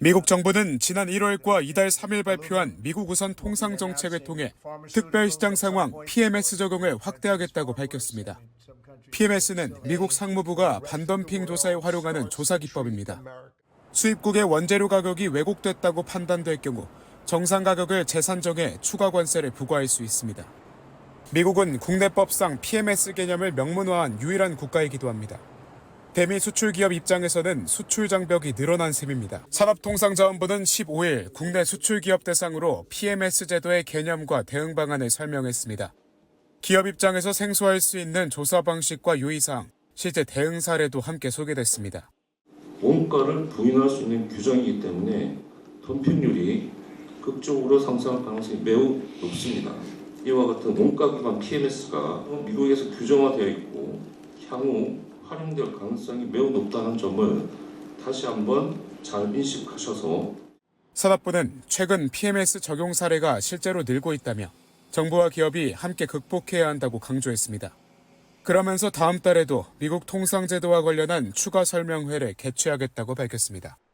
미국 정부는 지난 1월과 이달 3일 발표한 미국 우선 통상 정책을 통해 특별 시장 상황 PMS 적용을 확대하겠다고 밝혔습니다. PMS는 미국 상무부가 반덤핑 조사에 활용하는 조사 기법입니다. 수입국의 원재료 가격이 왜곡됐다고 판단될 경우 정상 가격을 재산정해 추가 관세를 부과할 수 있습니다. 미국은 국내법상 PMS 개념을 명문화한 유일한 국가이기도 합니다. 대미 수출 기업 입장에서는 수출 장벽이 늘어난 셈입니다. 산업통상자원부는 15일 국내 수출 기업 대상으로 PMS 제도의 개념과 대응 방안을 설명했습니다. 기업 입장에서 생소할 수 있는 조사 방식과 유의사항, 실제 대응 사례도 함께 소개됐습니다. 원가를 부인할 수 있는 규정이기 때문에 덤핑률이 극적으로 상승할 가능성이 매우 높습니다. 이와 같은 원가 기반 PMS가 미국에서 규정화되어 있고 향후 활용될 가능성이 매우 높다는 점을 다시 한번 잘 인식하셔서 산업부는 최근 PMS 적용 사례가 실제로 늘고 있다며 정부와 기업이 함께 극복해야 한다고 강조했습니다. 그러면서 다음 달에도 미국 통상제도와 관련한 추가 설명회를 개최하겠다고 밝혔습니다.